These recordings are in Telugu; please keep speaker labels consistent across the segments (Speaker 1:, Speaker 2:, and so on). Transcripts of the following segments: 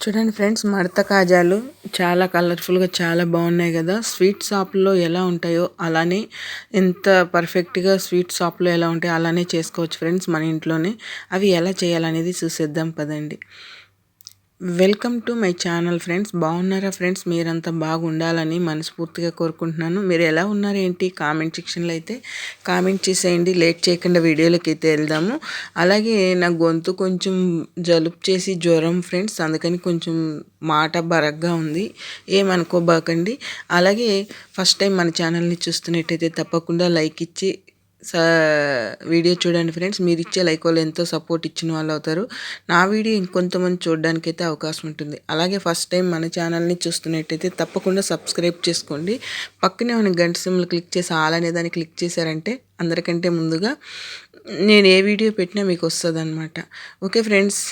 Speaker 1: చూడండి ఫ్రెండ్స్ మడత కాజాలు చాలా కలర్ఫుల్గా చాలా బాగున్నాయి కదా. స్వీట్ షాప్లో ఎలా ఉంటాయో అలానే ఎంత పర్ఫెక్ట్గా స్వీట్ షాప్లో ఎలా ఉంటాయో అలానే చేసుకోవచ్చు ఫ్రెండ్స్ మన ఇంట్లోనే. అవి ఎలా చేయాలనేది చూసేద్దాం పదండి. Welcome to my channel friends. బాగున్నారా ఫ్రెండ్స్? మీరంతా బాగుండాలని మనస్ఫూర్తిగా కోరుకుంటున్నాను. మీరు ఎలా ఉన్నారు ఏంటి? కామెంట్ సెక్షన్లో అయితే కామెంట్ చేసేయండి. లేట్ చేయకుండా వీడియోలోకి అయితే వెళ్దాము. అలాగే నా గొంతు కొంచెం జలుపు చేసి జ్వరం ఫ్రెండ్స్. అందుకని కొంచెం మాట బరగ్గా ఉంది. ఏమనుకోబాకండి. అలాగే ఫస్ట్ టైం మన ఛానల్ని చూస్తున్నట్టయితే తప్పకుండా లైక్ ఇచ్చి సా వీడియో చూడండి ఫ్రెండ్స్. మీరు ఇచ్చే లైక్ వాళ్ళు ఎంతో సపోర్ట్ ఇచ్చిన వాళ్ళు అవుతారు. నా వీడియో ఇంకొంతమంది చూడడానికి అయితే అవకాశం ఉంటుంది. అలాగే ఫస్ట్ టైం మన ఛానల్ని చూస్తున్నట్టయితే తప్పకుండా సబ్స్క్రైబ్ చేసుకోండి. పక్కనే ఉన్న గంట సిమ్లు క్లిక్ చేసి ఆల్ అనే దాన్ని క్లిక్ చేశారంటే అందరికంటే ముందుగా నేను ఏ వీడియో పెట్టినా మీకు వస్తుంది అనమాట ఓకే ఫ్రెండ్స్.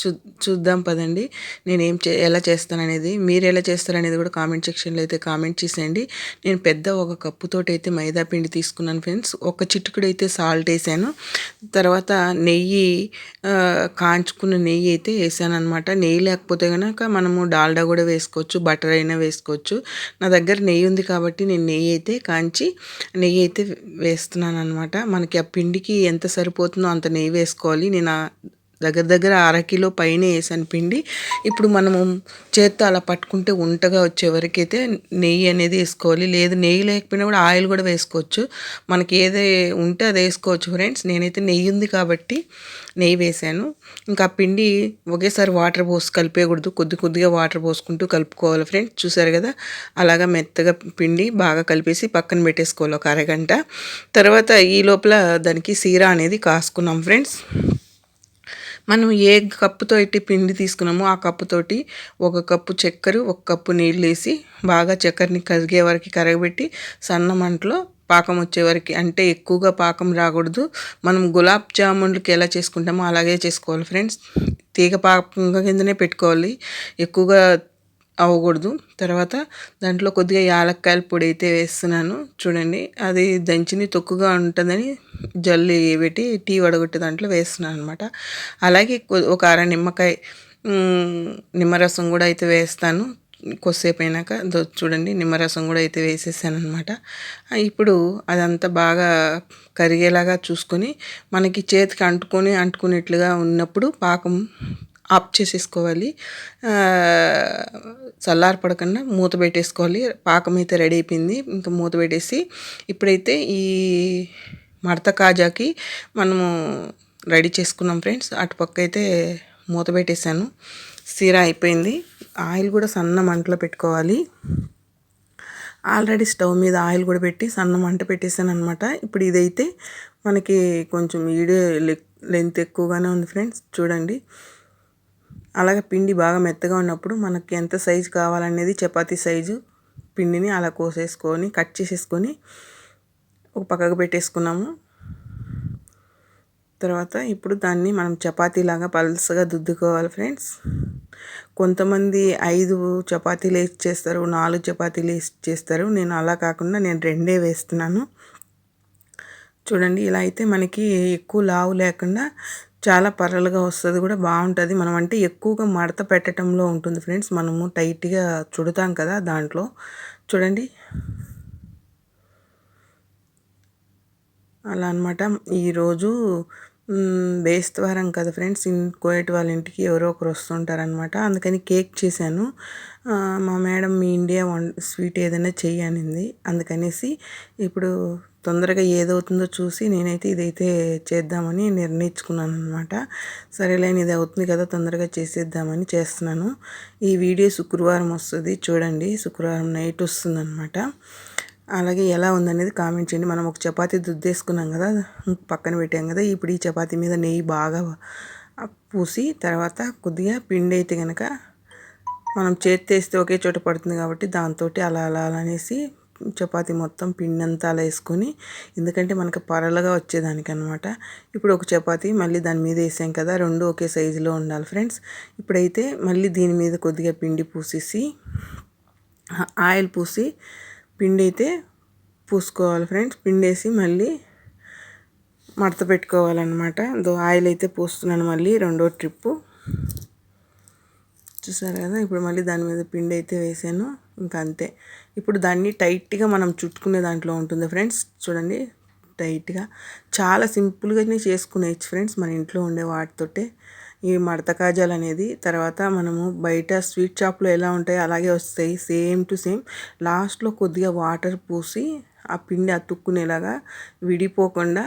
Speaker 1: చూ చూద్దాం పదండి. నేను ఏం చే ఎలా చేస్తాననేది మీరు ఎలా చేస్తారనేది కూడా కామెంట్ సెక్షన్లో అయితే కామెంట్ చేసేయండి. నేను పెద్ద ఒక కప్పుతోటి అయితే మైదా పిండి తీసుకున్నాను ఫ్రెండ్స్. ఒక చిటుకుడు అయితే సాల్ట్ వేసాను. తర్వాత నెయ్యి కాంచుకున్న నెయ్యి అయితే వేసాను అనమాట నెయ్యి లేకపోతే కనుక మనము డాల్డా కూడా వేసుకోవచ్చు బటర్ అయినా వేసుకోవచ్చు. నా దగ్గర నెయ్యి ఉంది కాబట్టి నేను నెయ్యి అయితే కాంచి నెయ్యి అయితే వేస్తున్నాను అనమాట మనకి ఆ పిండికి ఎంత సరిపోతుందో అంత నెయ్యి వేసుకోవాలి. నేను దగ్గర దగ్గర అరకిలో పైన వేసాను పిండి. ఇప్పుడు మనము చేత్తో అలా పట్టుకుంటే ఉంటగా వచ్చే వరకైతే నెయ్యి అనేది వేసుకోవాలి. లేదు నెయ్యి లేకపోయినా కూడా ఆయిల్ కూడా వేసుకోవచ్చు. మనకి ఏది ఉంటే అది వేసుకోవచ్చు ఫ్రెండ్స్. నేనైతే నెయ్యి ఉంది కాబట్టి నెయ్యి వేసాను. ఇంకా పిండి ఒకేసారి వాటర్ పోసి కలిపేయకూడదు. కొద్ది కొద్దిగా వాటర్ పోసుకుంటూ కలుపుకోవాలి ఫ్రెండ్స్. చూసారు కదా? అలాగా మెత్తగా పిండి బాగా కలిపేసి పక్కన పెట్టేసుకోవాలి ఒక అరగంట. తర్వాత ఈ లోపల దానికి సీరా అనేది కాసుకున్నాం ఫ్రెండ్స్. మనం ఏ కప్పుతో అయితే పిండి తీసుకున్నామో ఆ కప్పుతోటి ఒక కప్పు చక్కెర ఒక కప్పు నీళ్ళు వేసి బాగా చక్కెరని కరిగే వరకు కరగబెట్టి సన్న మంటలో పాకం వచ్చే వరకు అంటే ఎక్కువగా పాకం రాకూడదు. మనం గులాబ్ జామున్లకి ఎలా చేసుకుంటామో అలాగే చేసుకోవాలి ఫ్రెండ్స్. తీగ పాకం కిందనే పెట్టుకోవాలి. ఎక్కువగా అవ్వకూడదు. తర్వాత దాంట్లో కొద్దిగా యాలక్కాయల పొడి అయితే వేస్తున్నాను. చూడండి అది దంచిని తొక్కుగా ఉంటుందని జల్లి పెట్టి టీ వడగొట్టి దాంట్లో వేస్తున్నాను అనమాట అలాగే ఒక అర నిమ్మకాయ నిమ్మరసం కూడా అయితే వేస్తాను. కొద్దిసేపు అయినాక చూడండి నిమ్మరసం కూడా అయితే వేసేసాను అనమాట ఇప్పుడు అదంతా బాగా కరిగేలాగా చూసుకొని మనకి చేతికి అంటుకొని అంటుకునేట్లుగా ఉన్నప్పుడు పాకం ఆఫ్ చేసేసుకోవాలి. చల్లారపడకుండా మూత పెట్టేసుకోవాలి. పాకం అయితే రెడీ అయిపోయింది. ఇంకా మూత పెట్టేసి ఇప్పుడైతే ఈ మడత కాజాకి మనము రెడీ చేసుకున్నాం ఫ్రెండ్స్. అటుపక్క అయితే మూత పెట్టేశాను. సిరా అయిపోయింది. ఆయిల్ కూడా సన్న మంటలో పెట్టుకోవాలి. ఆల్రెడీ స్టవ్ మీద ఆయిల్ కూడా పెట్టి సన్న మంట పెట్టేశాను అనమాట ఇప్పుడు ఇదైతే మనకి కొంచెం వీడియో లెంత్ ఎక్కువగానే ఉంది ఫ్రెండ్స్. చూడండి. అలాగే పిండి బాగా మెత్తగా ఉన్నప్పుడు మనకి ఎంత సైజు కావాలనేది చపాతీ సైజు పిండిని అలా కోసేసుకొని కట్ చేసేసుకొని ఒక పక్కకు పెట్టేసుకున్నాము. తర్వాత ఇప్పుడు దాన్ని మనం చపాతీలాగా పల్సగా దుద్దుకోవాలి ఫ్రెండ్స్. కొంతమంది ఐదు చపాతీలు వేసి చేస్తారు నాలుగు చపాతీలు వేసి చేస్తారు. నేను అలా కాకుండా నేను రెండే వేస్తున్నాను. చూడండి ఇలా అయితే మనకి ఎక్కువ లావు లేకుండా చాలా పర్రలుగా వస్తుంది కూడా బాగుంటుంది. మనం అంటే ఎక్కువగా మడత పెట్టడంలో ఉంటుంది ఫ్రెండ్స్. మనము టైట్గా చుడతాం కదా దాంట్లో. చూడండి. అలా అనమాట ఈరోజు బేస్తవారం కదా ఫ్రెండ్స్. కోయట్ వాళ్ళ ఇంటికి ఎవరో ఒకరు వస్తుంటారనమాట అందుకని కేక్ చేశాను. మా మేడం మీ ఇండియా వన్ స్వీట్ ఏదైనా చెయ్యనింది అందుకనేసి ఇప్పుడు తొందరగా ఏదవుతుందో చూసి నేనైతే ఇదైతే చేద్దామని నిర్ణయించుకున్నాను అనమాట సరేలేని ఇది అవుతుంది కదా తొందరగా చేసేద్దామని చేస్తున్నాను. ఈ వీడియో శుక్రవారం వస్తుంది చూడండి. శుక్రవారం నైట్ వస్తుందన్నమాట. అలాగే ఎలా ఉందనేది కామెంట్ చేయండి. మనం ఒక చపాతీ దుద్దేసుకున్నాం కదా పక్కన పెట్టాం కదా ఇప్పుడు ఈ చపాతీ మీద నెయ్యి బాగా పూసి తర్వాత కొద్దిగా పిండి అయితే కనుక మనం చేతి వేస్తే ఒకే చోట పడుతుంది కాబట్టి దాంతో అలా అలా అనేసి చపాతి మొత్తం పిండి అంతా అలా వేసుకొని ఎందుకంటే మనకు పరలుగా వచ్చేదానికి అనమాట ఇప్పుడు ఒక చపాతి మళ్ళీ దాని మీద వేసాం కదా రెండు ఒకే సైజులో ఉండాలి ఫ్రెండ్స్. ఇప్పుడైతే మళ్ళీ దీని మీద కొద్దిగా పిండి పూసేసి ఆయిల్ పూసి పిండి అయితే పూసుకోవాలి ఫ్రెండ్స్. పిండి వేసి మళ్ళీ మడత పెట్టుకోవాలన్నమాట. దో ఆయిల్ అయితే పూస్తున్నాను మళ్ళీ రెండో ట్రిప్పు. చూసారు కదా? ఇప్పుడు మళ్ళీ దాని మీద పిండి అయితే వేసాను. ఇంకా అంతే. ఇప్పుడు దాన్ని టైట్గా మనం చుట్టుకునే దాంట్లో ఉంటుంది ఫ్రెండ్స్. చూడండి టైట్గా. చాలా సింపుల్గానే చేసుకునేచ్చు ఫ్రెండ్స్ మన ఇంట్లో ఉండే వాటితోటే. ఈ మడత కాజాలు అనేది. తర్వాత మనము బయట స్వీట్ షాప్లో ఎలా ఉంటాయో అలాగే వస్తాయి. Same to same. లాస్ట్లో కొద్దిగా వాటర్ పూసి ఆ పిండి అతుక్కునేలాగా విడిపోకుండా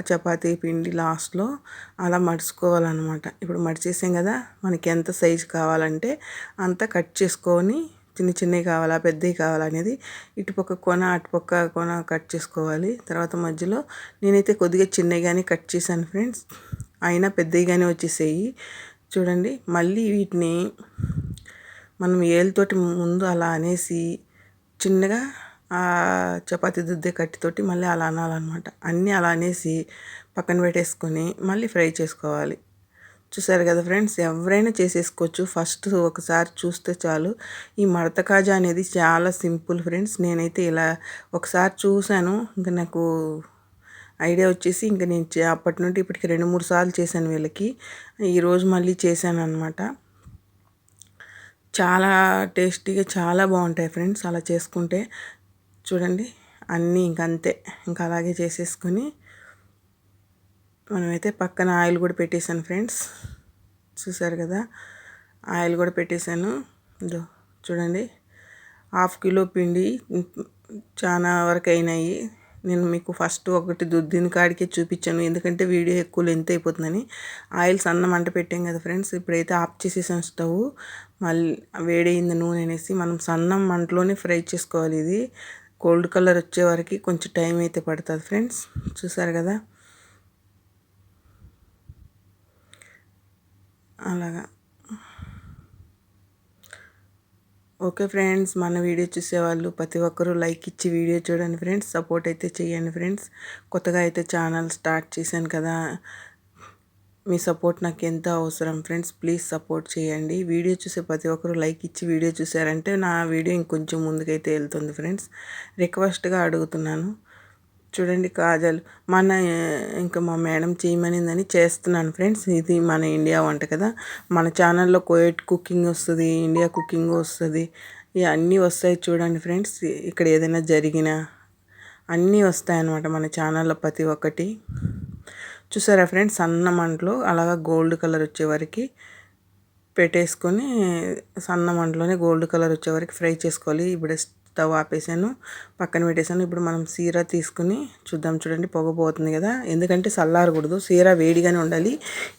Speaker 1: చపాతీ పిండి లాస్ట్లో అలా మడుచుకోవాలన్నమాట. ఇప్పుడు మడిచేసాం కదా మనకి ఎంత సైజు కావాలంటే అంత కట్ చేసుకొని చిన్న చిన్నవి కావాలా పెద్దవి కావాలా అనేది ఇటుపక్క కొన అటుపక్క కొన కట్ చేసుకోవాలి. తర్వాత మధ్యలో నేనైతే కొద్దిగా చిన్నగానే కట్ చేశాను ఫ్రెండ్స్. అయినా పెద్దవిగానే వచ్చేసేయి. చూడండి మళ్ళీ వీటిని మనం ఏళ్ళతోటి ముందు అలా అనేసి చిన్నగా చపాతి దుద్దే కట్టితోటి మళ్ళీ అలా అనాలన్నమాట. అన్నీ అలా అనేసి పక్కన పెట్టేసుకొని మళ్ళీ ఫ్రై చేసుకోవాలి. చూసారు కదా ఫ్రెండ్స్ ఎవరైనా చేసేసుకోవచ్చు. ఫస్ట్ ఒకసారి చూస్తే చాలు. ఈ మడత కాజా అనేది చాలా సింపుల్ ఫ్రెండ్స్. నేనైతే ఇలా ఒకసారి చూశాను. ఇంకా నాకు ఐడియా వచ్చేసి ఇంకా నేను అప్పటి నుండి ఇప్పటికి రెండు మూడు సార్లు చేశాను వీళ్ళకి. ఈరోజు మళ్ళీ చేశాను అనమాట చాలా టేస్టీగా చాలా బాగుంటాయి ఫ్రెండ్స్ అలా చేసుకుంటే. చూడండి అన్నీ ఇంకంతే ఇంకా అలాగే చేసేసుకొని మనమైతే పక్కన ఆయిల్ కూడా పెట్టేశాను ఫ్రెండ్స్. చూసారు కదా? ఆయిల్ కూడా పెట్టేశాను. చూడండి హాఫ్ కిలో పిండి చాలా వరకు అయినాయి. నేను మీకు ఫస్ట్ ఒకటి దుద్దిన కాడికే చూపించాను. ఎందుకంటే వీడియో ఎక్కువ లెంత్ అయిపోతుందని. ఆయిల్ సన్న మంట పెట్టాం కదా ఫ్రెండ్స్ ఇప్పుడైతే ఆఫ్ చేసేసాను స్టవ్. మళ్ళీ వేడైంది నూనె అనేసి మనం సన్నం మంటలోనే ఫ్రై చేసుకోవాలి ఇది. గోల్డ్ కలర్ వచ్చే వరకు కొంచెం టైం అయితే పడుతుంది ఫ్రెండ్స్. చూసారు కదా? అలాగా. ఓకే ఫ్రెండ్స్ మన వీడియో చూసేవాళ్ళు ప్రతి ఒక్కరూ లైక్ ఇచ్చి వీడియో చూడండి ఫ్రెండ్స్. సపోర్ట్ అయితే చేయండి ఫ్రెండ్స్. కొత్తగా అయితే ఛానల్ స్టార్ట్ చేశాను కదా? మీ సపోర్ట్ నాకు ఎంత అవసరం. ఫ్రెండ్స్ ప్లీజ్ సపోర్ట్ చేయండి. వీడియో చూసే ప్రతి ఒక్కరు లైక్ ఇచ్చి వీడియో చూసారంటే నా వీడియో ఇంకొంచెం ముందుకైతే వెళ్తుంది ఫ్రెండ్స్. రిక్వెస్ట్గా అడుగుతున్నాను. చూడండి కాజల్ మన ఇంకా మా మేడం చేయమనిందని చేస్తున్నాను ఫ్రెండ్స్. ఇది మన ఇండియా వంట కదా. మన ఛానల్లో కోయట్ కుకింగ్ వస్తుంది ఇండియా కుకింగ్ వస్తుంది. ఇవన్నీ వస్తాయి చూడండి ఫ్రెండ్స్. ఇక్కడ ఏదైనా జరిగినా అన్నీ వస్తాయన్నమాట మన ఛానల్లో ప్రతి ఒక్కటి. చూసారా ఫ్రెండ్స్? సన్న మంటలో అలాగా గోల్డ్ కలర్ వచ్చేవరకు పెట్టేసుకొని సన్న మంటలోనే గోల్డ్ కలర్ వచ్చేవరకు ఫ్రై చేసుకోవాలి. ఇప్పుడు స్టవ్ ఆపేసాను పక్కన పెట్టేసాను. ఇప్పుడు మనం సీర తీసుకుని చూద్దాం చూడండి పొగ పోతుంది కదా. ఎందుకంటే చల్లారకూడదు సీర వేడిగానే ఉండాలి.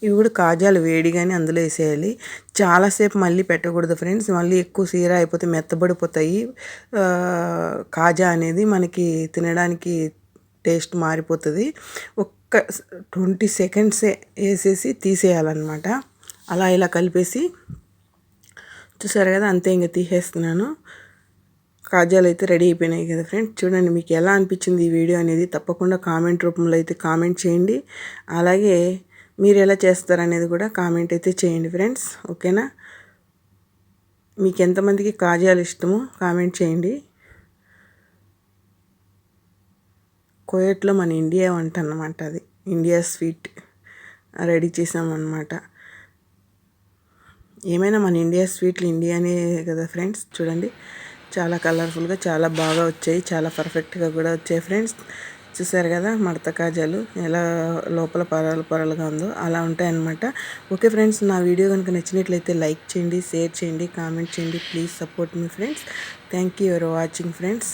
Speaker 1: ఇవి కూడా కాజాలు వేడిగానే అందులో వేసేయాలి. చాలాసేపు మళ్ళీ పెట్టకూడదు ఫ్రెండ్స్. మళ్ళీ ఎక్కువ సీర అయిపోతే మెత్తబడిపోతాయి. కాజా అనేది మనకి తినడానికి టేస్ట్ మారిపోతుంది. ఒక్క ట్వంటీ సెకండ్సే వేసేసి తీసేయాలన్నమాట. అలా ఇలా కలిపేసి చూసారు కదా అంతే ఇంకా తీసేస్తున్నాను. కాజాలు అయితే రెడీ అయిపోయినాయి కదా ఫ్రెండ్స్. చూడండి మీకు ఎలా అనిపించింది ఈ వీడియో అనేది. తప్పకుండా కామెంట్ రూపంలో అయితే కామెంట్ చేయండి. అలాగే మీరు ఎలా చేస్తారనేది కూడా కామెంట్ అయితే చేయండి ఫ్రెండ్స్. ఓకేనా? మీకు ఎంతమందికి కాజాలు ఇష్టమో కామెంట్ చేయండి. కోయట్లో మన ఇండియా వంట అన్నమాట అది. ఇండియా స్వీట్ రెడీ చేసామన్నమాట. ఏమైనా మన ఇండియా స్వీట్లు ఇండియానే కదా ఫ్రెండ్స్? చూడండి. చాలా కలర్ఫుల్గా చాలా బాగా వచ్చాయి. చాలా పర్ఫెక్ట్గా కూడా వచ్చాయి ఫ్రెండ్స్. చూసారు కదా మడత కాజాలు ఎలా లోపల పొరలు పొరలుగా ఉందో అలా ఉంటాయన్నమాట. ఓకే ఫ్రెండ్స్ నా వీడియో కనుక నచ్చినట్లయితే లైక్ చేయండి షేర్ చేయండి కామెంట్ చేయండి. Please support me friends. Thank you for watching friends.